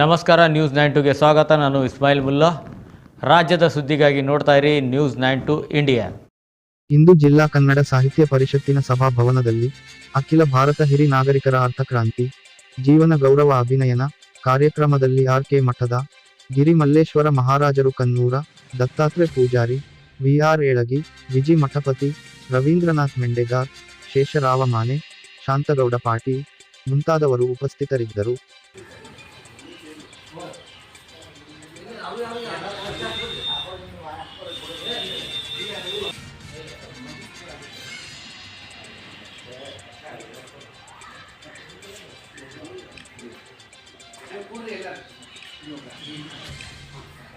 ನಮಸ್ಕಾರ news nine ಟುಗೆ ಸ್ವಾಗತ. ನಾನು ಇಸ್ಮಾಯಿಲ್ ಮುಲ್ಲಾ. ರಾಜ್ಯದ ಸುದ್ದಿಗಾಗಿ ನೋಡ್ತಾ ಇರಿ ನ್ಯೂಸ್ ನೈನ್ ಟು ಇಂಡಿಯಾ ಇಂದು ಜಿಲ್ಲಾ ಕನ್ನಡ ಸಾಹಿತ್ಯ ಪರಿಷತ್ತಿನ ಸಭಾಭವನದಲ್ಲಿ ಅಖಿಲ ಭಾರತ ಹಿರಿ ನಾಗರಿಕರ ಅರ್ಥಕ್ರಾಂತಿ ಜೀವನ ಗೌರವ ಅಭಿನಯನ ಕಾರ್ಯಕ್ರಮದಲ್ಲಿ ಆರ್ ಕೆ ಮಠದ ಗಿರಿ ಮಲ್ಲೇಶ್ವರ ಮಹಾರಾಜರು ಕನ್ನೂರ ದತ್ತಾತ್ರೇಯ ಪೂಜಾರಿ ವಿಆರ್ ಏಳಗಿ, ವಿಜಿ ಮಠಪತಿ ರವೀಂದ್ರನಾಥ್ ಮೆಂಡೆಗಾರ್ ಶೇಷರಾವ ಮಾನೆ ಶಾಂತಗೌಡ ಪಾಟೀಲ್ ಮುಂತಾದವರು ಉಪಸ್ಥಿತರಿದ್ದರು.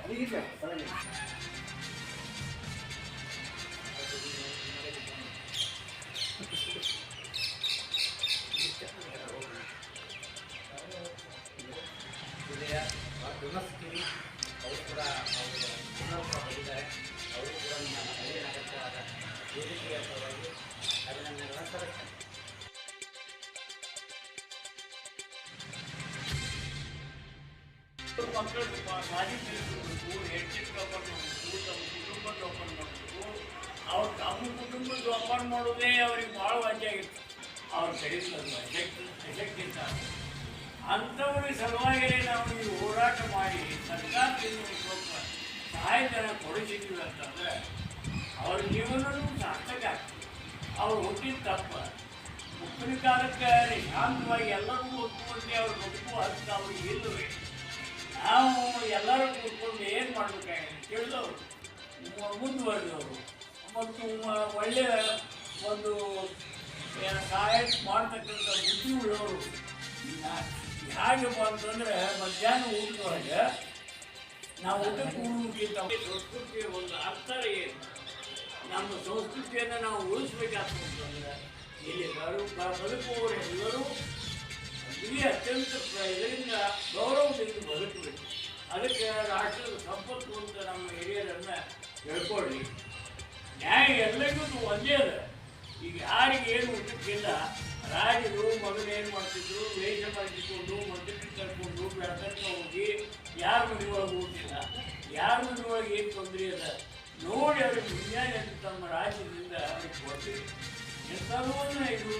Lívia, olha aí. ಮಕ್ಕಳು ಮಾಜಿ ತಿಳ್ಕೊಬೇಕು ಹೆಂಡತಿ ಜೋಪಾನ ಮಾಡಬೇಕು ತಮ್ಮ ಕುಟುಂಬ ಜೋಪಾನ ಮಾಡಬೇಕು ಅವ್ರು ತಮ್ಮ ಕುಟುಂಬ ಜೋಪಾನ ಮಾಡೋದೇ ಅವ್ರಿಗೆ ಭಾಳ ವಾಜಿಯಾಗಿತ್ತು ಅವ್ರ ಎಫೆಕ್ಟ್ ಇದ್ದ ಅಂಥವ್ರಿಗೆ ಸಲುವಾಗಿ ನಾವು ಈ ಹೋರಾಟ ಮಾಡಿ ಸರ್ಕಾರದಿಂದ ಸ್ವಲ್ಪ ಸಹಾಯಧನ ಕೊಡಿಸಿದ್ದೀವಿ ಅಂತಂದ್ರೆ ಅವ್ರ ಜೀವನವೂ ಸಾರ್ಥಕ ಅವ್ರು ಹುಟ್ಟಿದ ತಪ್ಪ ಮುಪ್ಪಿನ ಕಾಲಕ್ಕೆ ಶಾಂತವಾಗಿ ಎಲ್ಲರಿಗೂ ಒಪ್ಪಿಕೊಂಡು ಅವ್ರು ಬದುಕುವ ಅಂತ ಅವ್ರಿಗೆ ಇಲ್ಲವೇ? ನಾವು ಎಲ್ಲರೂ ಕೂತ್ಕೊಂಡು ಏನು ಮಾಡಬೇಕಾಗಿದೆ ಕೇಳಿದವರು ಮುಂದುವರೆದವರು. ಮತ್ತು ಒಳ್ಳೆಯ ಒಂದು ಸಹಾಯ ಮಾಡ್ತಕ್ಕಂಥ ಬುದ್ಧಿ ಉಳ್ಳವರು ಹೇಗಪ್ಪ ಅಂತಂದರೆ ಮಧ್ಯಾಹ್ನ ಊಟದೊಳಗೆ ನಾವು ಊಟಕ್ಕೆ ಕೂಡುವುದಕ್ಕಿಂತ ಸಂಸ್ಕೃತಿಯ ಒಂದು ಅರ್ಥ ಏನು? ನಮ್ಮ ಸಂಸ್ಕೃತಿಯನ್ನು ನಾವು ಉಳಿಸ್ಬೇಕಾಗ್ತದೆ ಇಲ್ಲಿ ಬರು ಎಲ್ಲರೂ ಇಲ್ಲಿ ಅತ್ಯಂತ ಇದರಿಂದ ಗೌರವದಿಂದ ಬದುಕಬೇಕು. ಅದಕ್ಕೆ ರಾಷ್ಟ್ರದ ಸಂಪತ್ತು ಅಂತ ನಮ್ಮ ಹಿರಿಯರನ್ನು ಹೇಳ್ಕೊಳ್ಳಿ. ನ್ಯಾಯ ಎಲ್ಲರಿಗೂ ಒಂದೇ ಅದ. ಈಗ ಯಾರಿಗೆ ಏನು ಉಂಟಿಲ್ಲ ರಾಜರು ಮಗನ ಏನು ಮಾಡ್ತಿದ್ರು? ವೇಷ ಮಾಡಿಕೊಂಡು ಮಂತ್ರಿ ಕರ್ಕೊಂಡು ಬೆಳತಕ್ಕ ಹೋಗಿ ಯಾರ ಮನೆ ಒಳಗೆ ಯಾರು ಯಾರ ಮನೆ ಒಳಗೆ ಏನು ತೊಂದರೆ ಅದ? ನೋಡಿ ಅವ್ರಿಗೆ ವಿಜ್ಞಾನ ತಮ್ಮ ರಾಜ್ಯದಿಂದ ಅವ್ರಿಗೆ ಕೊಡ್ತೀವಿ ಎಂಥದನ್ನ ಇದು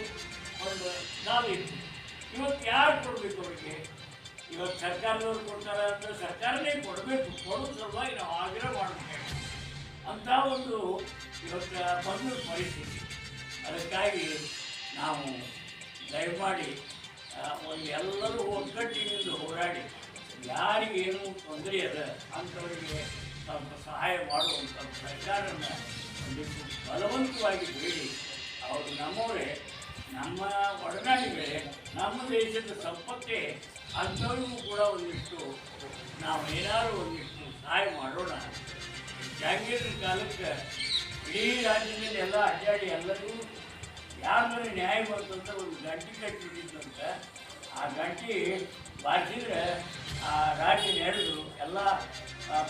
ಒಂದು ಇತ್ತು ಇವತ್ತು ಯಾರು ಕೊಡಬೇಕು ಅವರಿಗೆ? ಇವತ್ತು ಸರ್ಕಾರದವ್ರು ಕೊಡ್ತಾರೆ ಅಂದ್ರೆ ಸರ್ಕಾರನೇ ಕೊಡಬೇಕು. ಕೊಡೋ ಸಲುವಾಗಿ ನಾವು ಆಗ್ರಹ ಮಾಡಬೇಕು. ಅಂತ ಒಂದು ಇವತ್ತು ಬಂದ ಪರಿಸ್ಥಿತಿ. ಅದಕ್ಕಾಗಿ ನಾವು ದಯಮಾಡಿ ಒಂದು ಎಲ್ಲರೂ ಒಗ್ಗಟ್ಟಿನಿಂದ ಹೋರಾಡಿ ಯಾರಿಗೇನು ತೊಂದರೆ ಅದ ಅಂಥವರಿಗೆ ತಮ್ಮ ಸಹಾಯ ಮಾಡುವಂಥ ಸರ್ಕಾರನ ಒಂದಿಷ್ಟು ಬಲವಂತವಾಗಿ ಬೇಡಿ. ಅವರು ನಮ್ಮವರೇ. ನಮ್ಮ ಒಡನಾಡಿದ್ರೆ ನಮ್ಮ ದೇಶದ ಸಂಪತ್ತೇ ಅಂಥವ್ರಿಗೂ ಕೂಡ ಒಂದಿಷ್ಟು ನಾವು ಏನಾದರೂ ಒಂದಿಷ್ಟು ಸಹಾಯ ಮಾಡೋಣ. ಜಾಗೀರಿನ ಕಾಲಕ್ಕೆ ಇಡೀ ರಾಜ್ಯದಲ್ಲಿ ಎಲ್ಲ ಅಡ್ಡಾಡಿ ಎಲ್ಲರೂ ಯಾರ ಮೇಲೆ ನ್ಯಾಯ ಬಂತಂತ ಒಂದು ಗಂಟೆ ಕಟ್ಟಿಬಿಟ್ಟಿದ್ದಂತ ಆ ಗಂಟೆ ಬಾರಿಸಿದ್ರೆ ಆ ರಾಜ್ಯ ನಡೆದು ಎಲ್ಲ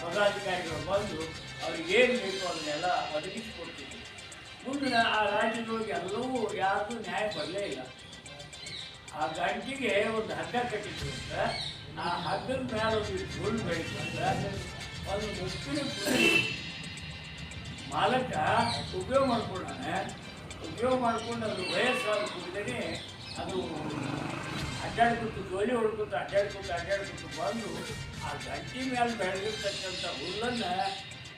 ಪದಾಧಿಕಾರಿಗಳು ಬಂದು ಅವ್ರಿಗೆ ಏನು ಬೇಕು ಅದನ್ನೆಲ್ಲ ಒದಗಿಸಿಕೊಡ್ತಿದ್ರು. ಮುಂದಿನ ಆ ರಾಜ್ಯದೊಳಗೆ ಎಲ್ಲವೂ ಯಾರಿಗೂ ನ್ಯಾಯ ಬರಲೇ ಇಲ್ಲ. ಆ ಗಂಟಿಗೆ ಒಂದು ಹಗ್ಗ ಕಟ್ಟಿದ್ರು ಅಂತ. ಆ ಹಗ್ಗದ ಮೇಲೆ ಒಂದು ಧೂಳು ಬೆಳೀತು ಅಂತ. ಒಂದು ಮುಸ್ಲಿಂ ಮಾಲಕ ಉಪಯೋಗ ಮಾಡ್ಕೊಂಡಾನೆ. ಉಪಯೋಗ ಮಾಡ್ಕೊಂಡು ಅದು ವಯಸ್ಸಾದ ಕೂಡಲೇ ಅದು ಅಡ್ಡಾಡ್ಕೊತು ಗೋಲಿ ಹೊಡ್ಕೊತ ಅಡ್ಡಾಡ್ಕೊತ ಅಡ್ಡಾಡ್ಕೊಂಡು ಬಂದು ಆ ಗಂಟಿ ಮೇಲೆ ಬೆಳೆದಿರ್ತಕ್ಕಂಥ ಹುಲ್ಲನ್ನು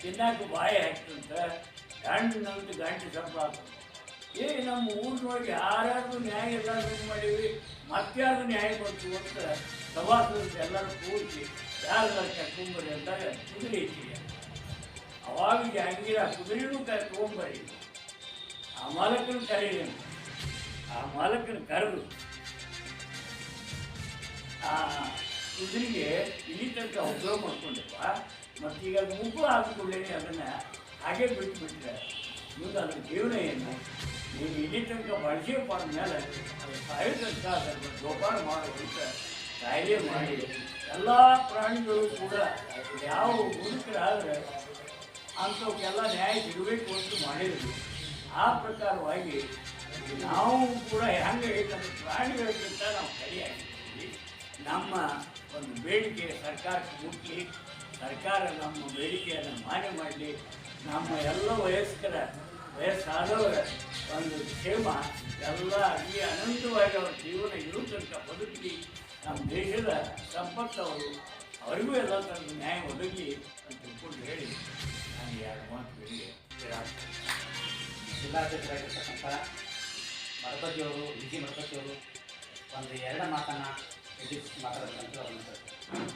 ತಿನ್ನಕ್ಕೆ ಬಾಯಿ ಹಾಕ್ತಂತ ಗಂಟಿನಂತ ಗಂಟೆ ಸಂಪಾದ ಏ, ನಮ್ಮ ಊರಿನೊಳಗೆ ಯಾರ್ಯಾರು ನ್ಯಾಯ ಎಲ್ಲರೂ ಮಾಡೀವಿ ಮತ್ತಾರು ನ್ಯಾಯ ಬಂತು ಅಂತ ಸಭಾಸದ ಎಲ್ಲರೂ ಕೂಡಿಸಿ ಯಾರು ಕರ್ಕೊಂಬರಿ ಅಂತಾರೆ ಕುದುರೆ ಇಟ್ಟಿದೆ. ಅವಾಗ ಜಹಾಂಗೀರ ಕುದುರೆನೂ ಕರ್ಕೊಂಬರಿ ಆ ಮಾಲಕನ ಕರೀರಿ. ಆ ಮಾಲಕನ ಕರೆದು. ಆ ಕುದುರೆಗೆ ಇಲ್ಲಿ ತನಕ ಉದ್ಯೋಗ ಮಾಡ್ಕೊಂಡಪ್ಪ, ಮತ್ತೀಗ ಈಗ ಮೂಗು ಹಾಕಿಕೊಳ್ಳೇನೆ ಅದನ್ನು ಹಾಗೆ ಬಿಟ್ಟು ಮುಂದೆ ಅದ್ರ ಜೀವನ ಏನು ನೀವು ಇಲ್ಲಿ ತನಕ ಬಳಸಿಯಪ್ಪ ಅಂದಮೇಲೆ ಅದು ಸಾಯೋ ತನಕ ಅದನ್ನು ಜೋಪಾನ ಮಾಡುವಂತ ಕಾಯಿಲೆ ಮಾಡಿ ಎಲ್ಲ ಪ್ರಾಣಿಗಳು ಕೂಡ ಯಾವ ಮುದುಕರಾದರೆ ಅಂಥವಕ್ಕೆಲ್ಲ ನ್ಯಾಯ ಸಿಗಬೇಕು ಅಂತ ಮಾಡಿದ್ರು. ಆ ಪ್ರಕಾರವಾಗಿ ನಾವು ಕೂಡ ಹೆಂಗೆ ನಮ್ಮ ಪ್ರಾಣಿಗಳಿಗಿಂತ ನಾವು ಸರಿಯಾಗಿದ್ದೀವಿ. ನಮ್ಮ ಒಂದು ಬೇಡಿಕೆ ಸರ್ಕಾರಕ್ಕೆ ಮುಟ್ಟಿ ಸರ್ಕಾರ ನಮ್ಮ ಬೇಡಿಕೆಯನ್ನು ಮಾನ್ಯ ಮಾಡಲಿ. ನಮ್ಮ ಎಲ್ಲ ವಯಸ್ಕರ, ವಯಸ್ಸಾದವರ, ಒಂದು ಕ್ಷೇಮ, ಎಲ್ಲ ಈ ಅನಂತವಾಗಿ ಅವರ ಜೀವನ ಇರೋ ಬದುಕಲಿ ನಮ್ಮ ದೇಶದ ಸಂಪತ್ತು ಅವರು ಅವರಿಗೂ ಎಲ್ಲ ತನ್ನ ನ್ಯಾಯ ಒದಗಿ ಅಂತ ತಿಳ್ಕೊಂಡು ಹೇಳಿ, ನಾನು ಎರಡು ಮಾತು ಹೇಳಿ. ಜಿಲ್ಲಾಧ್ಯಕ್ಷರಾಗಿರ್ತಕ್ಕಂಥ ಮರಪತಿಯವರು ವಿಜಿ ಮರಪತಿಯವರು ಒಂದು ಎರಡು ಮಾತನ್ನು ಎದುರಿಸಿ ಅವರು ಕೇಳ್ತೀನಿ.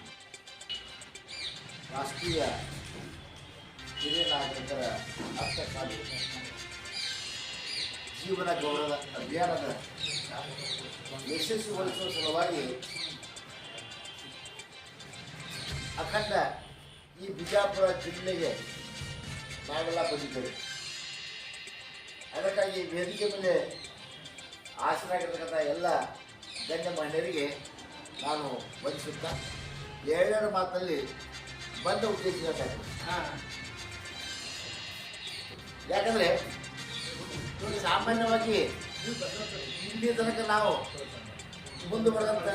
ರಾಷ್ಟ್ರೀಯ ಹಿರಿಯ ನಾಗರಿಕರ ಹಕ್ಕಕ್ಕಾಗಿ ಜೀವನ ಗೌರವ ಅಭಿಯಾನದ ಯಶಸ್ವಿಗೊಳಿಸುವ ಸಲುವಾಗಿ ಅಖಂಡ ಈ ಬಿಜಾಪುರ ಜಿಲ್ಲೆಗೆ ನಾವೆಲ್ಲ ಬಂದಿದ್ದೇವೆ. ಅದಕ್ಕಾಗಿ ವೇದಿಕೆ ಮೇಲೆ ಆಸರಾಗಿರ್ತಕ್ಕಂಥ ಎಲ್ಲ ಗಣ್ಯ ಮಹಿಳೆಯರಿಗೆ ನಾನು ವಂದಿಸುತ್ತಾ ಎರಡೆರಡು ಮಾತಲ್ಲಿ ಬಂದ ಉದ್ದೇಶ ಹೇಳ್ತಾಯಿದ್ದೀನಿ ಯಾಕಂದರೆ ಸಾಮಾನ್ಯವಾಗಿ ಇಲ್ಲಿ ತನಕ ನಾವು ಮುಂದೆ ಬರೆದಂಥ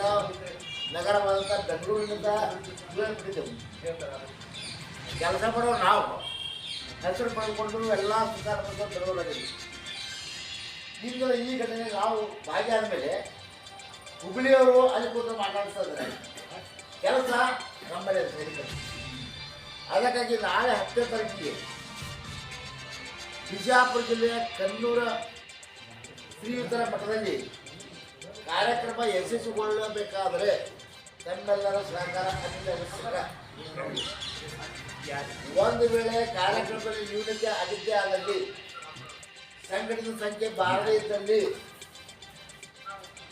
ನಗರವಾದಂತ ಬೆಂಗಳೂರಿನಿಂದ ಕೆಲಸ ಮಾಡೋ ನಾವು ಹೆಸರು ಪಡೆದುಕೊಂಡು ಎಲ್ಲ ಸುಧಾರ ಪಡ್ಕೊಂಡು ಬೆಂಗಳೂರಾಗಿದ್ದೀವಿ. ಈಗ ಈ ಘಟನೆ ನಾವು ಭಾಗಿಯಾದ ಮೇಲೆ ಹುಬ್ಳಿಯವರು ಅಲ್ಲಿ ಕೂತು ಮಾತಾಡ್ತಾ ಇದ್ದಾರೆ. ಕೆಲಸ ನಮ್ಮಲ್ಲಿ ಅದಕ್ಕಾಗಿ ನಾಳೆ ಹತ್ತನೇ ತಾರೀಕಿಗೆ ಬಿಜಾಪುರ ಜಿಲ್ಲೆಯ ಕನ್ನೂರ ಶ್ರೀಯುತರ ಮಠದಲ್ಲಿ ಕಾರ್ಯಕ್ರಮ ಯಶಸ್ವಿಗೊಳ್ಳಬೇಕಾದರೆ ತಮ್ಮೆಲ್ಲರ ಸಹಕಾರ ಅತ್ಯಗತ್ಯ ಒಂದು ವೇಳೆ ಕಾರ್ಯಕ್ರಮದಲ್ಲಿ ನ್ಯೂನತೆ ಆಗಿದ್ದೇ ಆದಲ್ಲಿ ಸಂಘಟಿತ ಸಂಖ್ಯೆ ಬಾರದೇ ಇದ್ದಲ್ಲಿ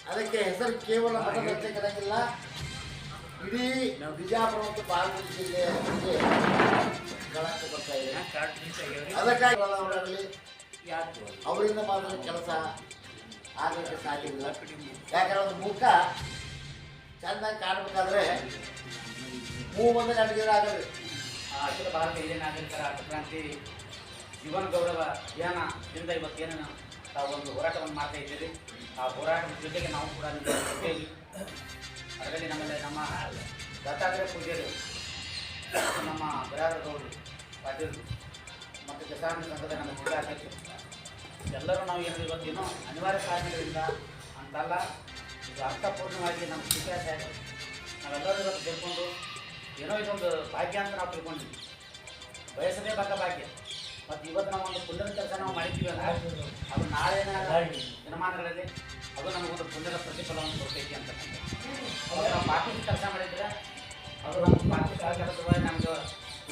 ಅದಕ್ಕೆ ಹೆಸರು ಕೇವಲ ಮಠದಂತೆ ಕೆಳಗಿಲ್ಲ ಇಡೀ ಬಿಜಾಪುರ ಮತ್ತು ಬಾಗಲಕೋಟೆ ಜಿಲ್ಲೆಯ ಕಳಂಕ ಬರ್ತಾ ಇದೆ. ಅದಕ್ಕಾಗಿ ಅವರಾಗಲಿ. ಅವರಿಂದ ಮಾಡಿದ ಕೆಲಸ ಆಗಲಿಕ್ಕೆ ಸಾಧ್ಯ ಇಲ್ಲ. ಯಾಕಂದ್ರೆ ಒಂದು ಮುಖ ಚೆಂದಾಗಿ ಕಾಣಬೇಕಾದ್ರೆ ಮೂ ಗಂಟೆಗೆ ಅಡುಗೆ ಆಗಲಿ ಅಖಿಲ ಭಾರತ ಹಿರಿಯ ನಾಗರಿಕರ ಕ್ರಾಂತಿ ಜೀವನ ಗೌರವ ಅಭಿಯಾನದಿಂದ ಇವತ್ತೇನು ತಾವು ಒಂದು ಹೋರಾಟವನ್ನು ಮಾಡ್ತಾ ಇದ್ದೀರಿ. ಆ ಹೋರಾಟದ ಜೊತೆಗೆ ನಾವು ಕೂಡ ನಿಮ್ಮ ಅದರಲ್ಲಿ ನಮ್ಮಲ್ಲಿ ನಮ್ಮ ದತ್ತಾತ್ರೇಯ ಮತ್ತು ನಮ್ಮ ಬಿರಾದಗೌಡರು ಪಾಟೀಲ್ ಮತ್ತು ಕಿಸಾನ್ ಸಂಘದ ನಮ್ಮ ಜಿಲ್ಲಾಧ್ಯಕ್ಷರು ಎಲ್ಲರೂ ನಾವು ಏನು ಇವತ್ತೇನೋ ಅನಿವಾರ್ಯ ಕಾರಣಗಳಿಂದ ಅಂತಲ್ಲ ಇದು ಅರ್ಥಪೂರ್ಣವಾಗಿ ನಮ್ಮ ಇತಿಹಾಸ. ನಾವೆಲ್ಲರೂ ಇವತ್ತು ತಿಳ್ಕೊಂಡು ಏನೋ ಇದೊಂದು ಭಾಗ್ಯ ಅಂತ ನಾವು ತಿಳ್ಕೊಂಡಿದ್ವಿ. ಬಯಸದೇ ಬಂದ ಭಾಗ್ಯ. ಮತ್ತು ಇವತ್ತು ನಾವು ಒಂದು ಪುಣ್ಯದ ಕೆಲಸ ನಾವು ಮಾಡಿದ್ದೀವಲ್ಲ ಅದು ನಾಳೆ ದಿನಮಾನಗಳಲ್ಲಿ ಅದು ನಮಗೊಂದು ಪುಣ್ಯದ ಪ್ರತಿಫಲವನ್ನು ಕೊಡ್ತೈತಿ ಅಂತ ಅವಾಗ ನಾವು ಪಾರ್ಟಿ ಕೆಲಸ ಮಾಡಿದ್ರೆ ಅದು ನಮ್ಮ ಪಾರ್ಟಿ ಕೆಲಸವಾಗಿ ನಮ್ಗೆ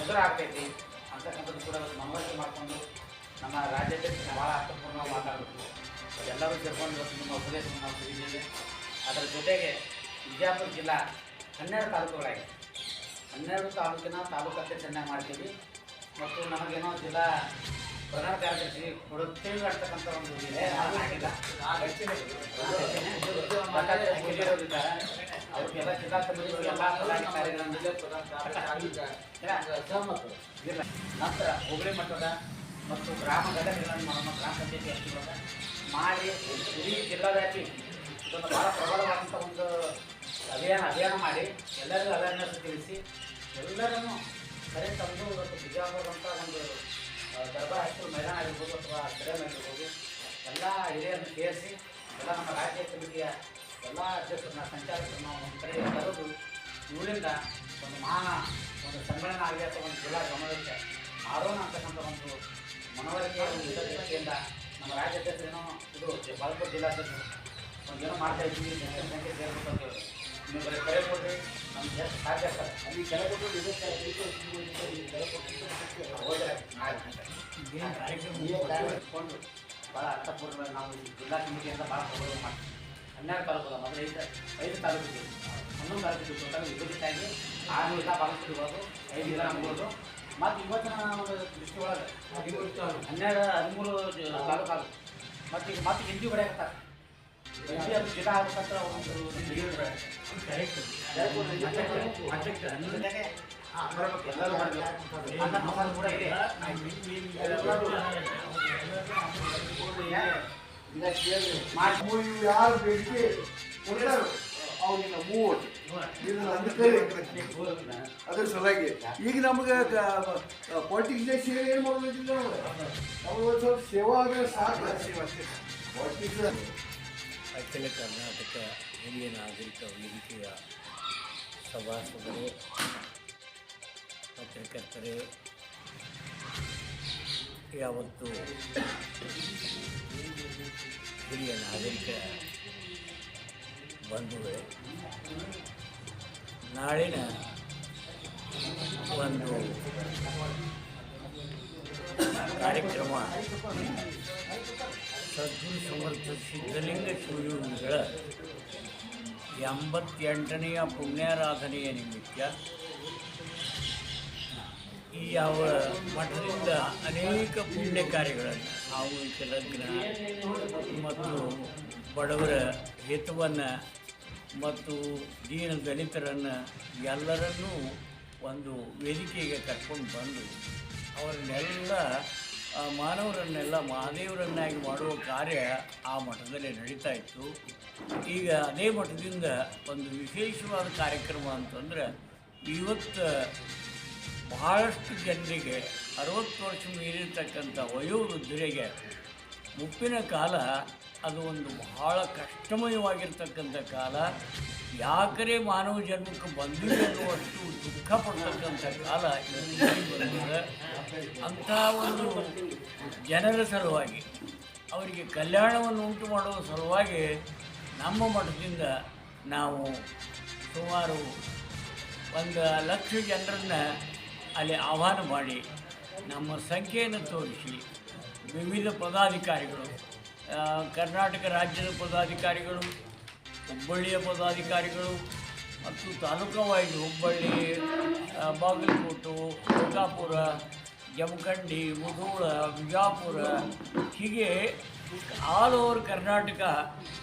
ಎದುರಾಗ್ತೈತಿ ಅಂತಕ್ಕಂಥದ್ದು ಕೂಡ ಮನವರಿಕೆ ಮಾಡಿಕೊಂಡು ನಮ್ಮ ರಾಜ್ಯದಲ್ಲಿ ಭಾಳ ಅರ್ಥಪೂರ್ಣವಾಗಿ ಮಾತಾಡಬೇಕು. ಎಲ್ಲರೂ ಸೇರ್ಕೊಂಡು ಇವತ್ತು ನಿಮ್ಮ ಉಪದೇಶವನ್ನು ನಾವು ತಿಳಿದಿದ್ದೇವೆ. ಅದರ ಜೊತೆಗೆ ವಿಜಯಪುರ ಜಿಲ್ಲಾ ಹನ್ನೆರಡು ತಾಲೂಕುಗಳಾಗಿದೆ ಹನ್ನೆರಡು ತಾಲೂಕಿನ ತಾಲೂಕು ಅಧ್ಯಕ್ಷರನ್ನಾಗಿ ಮಾಡ್ತೀವಿ. ಮತ್ತು ನಮಗೇನೋ ಜಿಲ್ಲಾ ಕಾರ್ಯದರ್ಶಿ ಕೊಡುತ್ತೇವೆ ಅಂತಕ್ಕಂಥ ಒಂದು ಇದೆ. ಅವ್ರಿಗೆಲ್ಲ ಜಿಲ್ಲಾ ಸಮಿತಿಗಳು ಎಲ್ಲ ಇಲ್ಲ. ನಂತರ ಹೋಬಳಿ ಮಟ್ಟದ ಮತ್ತು ಗ್ರಾಮ ಘಟಕಗಳನ್ನು ಗ್ರಾಮ ಪಂಚಾಯತಿ ಮಾಡಿ ಇಡೀ ಜಿಲ್ಲಾವ್ಯಾಪಿ ಇದೊಂದು ಭಾಳ ಪ್ರಬಲವಾದಂಥ ಒಂದು ಅಭಿಯಾನ ಅಭಿಯಾನ ಮಾಡಿ ಎಲ್ಲರಿಗೂ ಅವೇರ್ನೆಸ್ ತಿಳಿಸಿ ಎಲ್ಲರನ್ನು ಕರೆ ತಂದು ಇವತ್ತು ಬಿಜಾಪುರದಂಥ ಒಂದು ದರ್ಬಾರ್ ಹೈಸ್ಕೂಲ್ ಮೈದಾನ ಆಗಿರ್ಬೋದು ಅಥವಾ ಆಗಿರ್ಬೋದು ಎಲ್ಲ ಹಿರಿಯರನ್ನು ಸೇರಿಸಿ ಎಲ್ಲ ನಮ್ಮ ರಾಜ್ಯ ಸಮಿತಿಯ ಎಲ್ಲ ಅಧ್ಯಕ್ಷರನ್ನ ಸಂಚಾಲಕರನ್ನ ಒಂದು ಕಡೆ ಕರೆದು ಇವರಿಂದ ಒಂದು ಮಾನ ಒಂದು ಸಮ್ಮೇಳನ ಆಗಲಿ ಅಥವಾ ಒಂದು ಜಿಲ್ಲಾ ಗಮನಕ್ಕೆ ಮಾಡೋಣ ಅಂತಕ್ಕಂಥ ಒಂದು ಮನವರಿಕೆ ಒಂದು ದೃಷ್ಟಿಯಿಂದ ನಮ್ಮ ರಾಜ್ಯಾಧ್ಯಕ್ಷರೇನೋ ಇದು ಬಾಗಲಕೋಟೆ ಜಿಲ್ಲಾಧ್ಯಕ್ಷರು. ಒಂದು ಏನೋ ಮಾಡ್ತಾ ಇದ್ದೀವಿ, ಜನರ ಸಂಖ್ಯೆ ಸೇರ್ಬೇಕು ಅಂತ ಹೇಳಿ. ನೀವು ಬರೀ ಕರೆ ಕೊಡ್ರಿ ನಮ್ಗೆ ಎಷ್ಟು ಸಾಧ್ಯ ಸರ್. ಅಲ್ಲಿ ಕೆಳಗೊಂಡು ಇದಕ್ಕೆ ಇದಕ್ಕೆ ಹೋದ್ರೆ ಕೊಂಡು ಭಾಳ ಅರ್ಥಪೂರ್ಣ ನಾವು ಜಿಲ್ಲಾ ಸಮಿತಿಯಿಂದ ಭಾಳ ಪ್ರಭಾವ ಮಾಡ್ತೀವಿ. ಹನ್ನೆರಡು ತಾಲೂಕು ಮೊದಲು ಐದು ಐದು ತಾಲೂಕು. ಹನ್ನೊಂದು ತಾಲೂಕು. ಟೋಟಲ್ ವಿಭಜಿತ ಆಗಿ ಆರು ಜಿಲ್ಲಾ ಇರ್ಬೋದು ಐದು ಇಲ್ಲ ಅನ್ಬೋದು ಮತ್ತು ಇವತ್ತಿನ ದೃಷ್ಟಿ ಒಳಗೆ ಹನ್ನೆರಡು ಹದಿಮೂರು ತಾಲೂಕು ಮತ್ತೆ ಮತ್ತು ಈಗ ಮತ್ತೆ ಹಿಂದಿ ಹೊಡೆಯಕತ್ತಾರೆ ಯಾರು ಬೇಡಿಕೆ ಕೊಡ್ತಾರೋ ಅವನಿಗೆ ಮೂವತ್ತು ಅದ್ರ ಸಲುವಾಗಿ ಈಗ ನಮ್ಗೆ ಪಾಲಿಟಿಕ್ಸ್ನಾಗ ಸೇವೆ ಏನು ಮಾಡೋದಿಲ್ಲ ನಾವು ನಮ್ಗೆ ಒಂದು ಸ್ವಲ್ಪ ಸೇವಾ ಆದರೆ ಸಾಕು. ಪಾಲಿಟಿಕ್ಸ್ ಅಖಿಲ ಕರ್ನಾಟಕ ಹಿರಿಯ ನಾಗರಿಕ ವೇದಿಕೆಯ ಸಭಾಸದರೇ ಪತ್ರಕರ್ತರೇ ಯಾವತ್ತು ಹಿರಿಯ ನಾಗರಿಕ ಬಂಧುಗಳೇ ನಾಳಿನ ಒಂದು ಕಾರ್ಯಕ್ರಮ ಸದ್ಗುರು ಸಮರ್ಥ ಸಿದ್ಧಲಿಂಗ ಶಿವಯೋಗಿಗಳ ಎಂಬತ್ತೆಂಟನೆಯ ಪುಣ್ಯಾರಾಧನೆಯ ನಿಮಿತ್ತ ಈ ಯಾವ ಮಠದಿಂದ ಅನೇಕ ಪುಣ್ಯ ಕಾರ್ಯಗಳನ್ನು ಲಗ್ನ ಮತ್ತು ಬಡವರ ಹಿತವನ್ನು ಮತ್ತು ದೀನ ದಲಿತರನ್ನು ಎಲ್ಲರನ್ನೂ ಒಂದು ವೇದಿಕೆಗೆ ಕರ್ಕೊಂಡು ಬಂದು ಅವರನ್ನೆಲ್ಲ ಮಾನವರನ್ನೆಲ್ಲ ಮಹಾದೇವರನ್ನಾಗಿ ಮಾಡುವ ಕಾರ್ಯ ಆ ಮಠದಲ್ಲಿ ನಡೀತಾ ಇತ್ತು. ಈಗ ಅದೇ ಮಠದಿಂದ ಒಂದು ವಿಶೇಷವಾದ ಕಾರ್ಯಕ್ರಮ ಅಂತಂದ್ರೆ ಇವತ್ತು ಬಹಳಷ್ಟು ಜನರಿಗೆ ಅರವತ್ತು ವರ್ಷ ಮೀರಿರ್ತಕ್ಕಂಥ ವಯೋವೃದ್ಧರಿಗೆ ಮುಪ್ಪಿನ ಕಾಲ ಅದು ಒಂದು ಬಹಳ ಕಷ್ಟಮಯವಾಗಿರ್ತಕ್ಕಂಥ ಕಾಲ. ಯಾಕರೆ ಮಾನವ ಜನ್ಮಕ್ಕೆ ಬಂದಿದೆ ಅನ್ನುವಷ್ಟು ದುಃಖ ಪಡ್ತಕ್ಕಂಥ ಕಾಲ ಅಂಥ ಒಂದು ಜನರ ಸಲುವಾಗಿ ಅವರಿಗೆ ಕಲ್ಯಾಣವನ್ನು ಉಂಟು ಮಾಡುವ ಸಲುವಾಗಿ ನಮ್ಮ ಮಠದಿಂದ ನಾವು ಸುಮಾರು ಒಂದು ಲಕ್ಷ ಜನರನ್ನು ಅಲ್ಲಿ ಆಹ್ವಾನ ಮಾಡಿ ನಮ್ಮ ಸಂಖ್ಯೆಯನ್ನು ತೋರಿಸಿ ವಿವಿಧ ಪದಾಧಿಕಾರಿಗಳು ಕರ್ನಾಟಕ ರಾಜ್ಯದ ಪದಾಧಿಕಾರಿಗಳು ಹುಬ್ಬಳ್ಳಿಯ ಪದಾಧಿಕಾರಿಗಳು ಮತ್ತು ತಾಲೂಕು ಹುಬ್ಬಳ್ಳಿ ಬಾಗಲಕೋಟು ಲೋಕಾಪುರ ಜಮಖಂಡಿ ಮುಧೋಳ, ಬಿಜಾಪುರ, ಹೀಗೆ ಆಲ್ ಓವರ್ ಕರ್ನಾಟಕ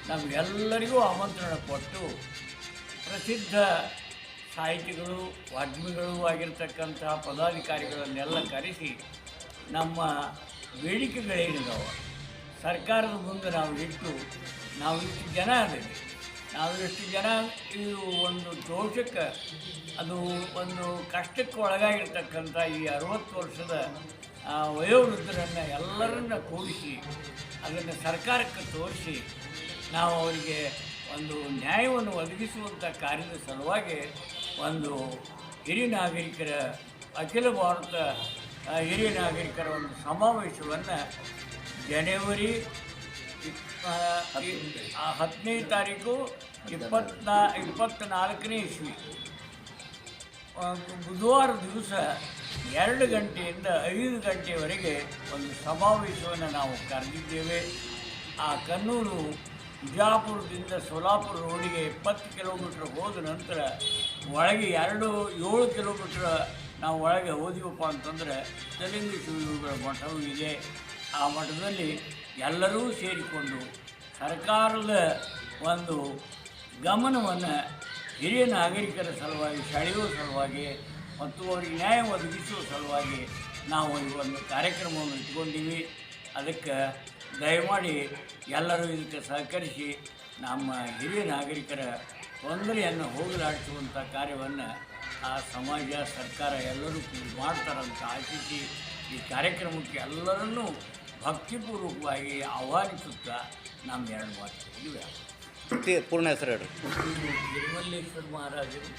ನಮಗೆಲ್ಲರಿಗೂ ಆಮಂತ್ರಣ ಕೊಟ್ಟು ಪ್ರಸಿದ್ಧ ಸಾಹಿತಿಗಳು, ವಾಗ್ಮಿಗಳು ಆಗಿರ್ತಕ್ಕಂಥ ಪದಾಧಿಕಾರಿಗಳನ್ನೆಲ್ಲ ಕರೆಸಿ ನಮ್ಮ ಬೇಡಿಕೆಗಳೇನಿದಾವೆ, ಸರ್ಕಾರದ ಮುಂದೆ ನಾವು ಇಟ್ಟು ನಾವು ಇಷ್ಟು ಜನ ಅದೀವಿ ಎಷ್ಟು ಜನ ಇದು ಒಂದು ದೋಷಕ್ಕೆ, ಅದು ಒಂದು ಕಷ್ಟಕ್ಕೆ ಒಳಗಾಗಿರ್ತಕ್ಕಂಥ ಈ ಅರುವತ್ತು ವರ್ಷದ ವಯೋವೃದ್ಧರನ್ನು ಎಲ್ಲರನ್ನ ಕೂಡಿಸಿ, ಅದನ್ನು ಸರ್ಕಾರಕ್ಕೆ ತೋರಿಸಿ, ನಾವು ಅವರಿಗೆ ಒಂದು ನ್ಯಾಯವನ್ನು ಒದಗಿಸುವಂಥ ಕಾರ್ಯದ ಸಲುವಾಗಿ ಒಂದು ಹಿರಿಯ ನಾಗರಿಕರ, ಅಖಿಲ ಭಾರತ ಹಿರಿಯ ನಾಗರಿಕರ ಒಂದು ಸಮಾವೇಶವನ್ನು ಜನವರಿ ಹತ್ತನೇ ತಾರೀಕು. ಇಪ್ಪತ್ನಾ ಇಪ್ಪತ್ತ್ನಾಲ್ಕನೇ ಇಸ್ವಿ. ಬುಧವಾರ ದಿವಸ ಎರಡು ಗಂಟೆಯಿಂದ ಐದು ಗಂಟೆಯವರೆಗೆ ಒಂದು ಸಮಾವೇಶವನ್ನು ನಾವು ಕರೆದಿದ್ದೇವೆ. ಆ ಕನ್ನೂರು ಬಿಜಾಪುರದಿಂದ ಸೋಲಾಪುರ ರೋಡಿಗೆ ಇಪ್ಪತ್ತು ಕಿಲೋಮೀಟ್ರ್ ಹೋದ ನಂತರ ಒಳಗೆ ಎರಡು ಏಳು ಕಿಲೋಮೀಟ್ರ್ ನಾವು ಒಳಗೆ ಹೋದಿವಪ್ಪ ಅಂತಂದರೆ ತೆಲಂಗು ಶಿವಗಳ ಮಠವೂ ಇದೆ. ಆ ಮಠದಲ್ಲಿ ಎಲ್ಲರೂ ಸೇರಿಕೊಂಡು ಸರ್ಕಾರದ ಒಂದು ಗಮನವನ್ನು ಹಿರಿಯ ನಾಗರಿಕರ ಸಲುವಾಗಿ ಸೆಳೆಯುವ ಸಲುವಾಗಿ ಮತ್ತು ಅವರಿಗೆ ನ್ಯಾಯ ಒದಗಿಸುವ ಸಲುವಾಗಿ ನಾವು ಈ ಒಂದು ಕಾರ್ಯಕ್ರಮವನ್ನು ಇಟ್ಕೊಂಡಿವಿ. ಅದಕ್ಕೆ ದಯಮಾಡಿ ಎಲ್ಲರೂ ಇದಕ್ಕೆ ಸಹಕರಿಸಿ ನಮ್ಮ ಹಿರಿಯ ನಾಗರಿಕರ ತೊಂದರೆಯನ್ನು ಹೋಗಲಾಡಿಸುವಂಥ ಕಾರ್ಯವನ್ನು ಆ ಸಮಾಜ, ಸರ್ಕಾರ ಎಲ್ಲರೂ ಮಾಡ್ತಾರಂತ ಆಶಿಸಿ ಈ ಕಾರ್ಯಕ್ರಮಕ್ಕೆ ಎಲ್ಲರನ್ನೂ ಭಕ್ತಿಪೂರ್ವಕವಾಗಿ ಆಹ್ವಾನಿಸುತ್ತಾ ನಮ್ಮ ಎರಡು ಮಾತು ಪೂರ್ಣ ಹೆಸರು ಹೇಳ್ರಿ. ನಿರ್ಮಲ್ಲೇಶ್ವರ ಮಹಾರಾಜರು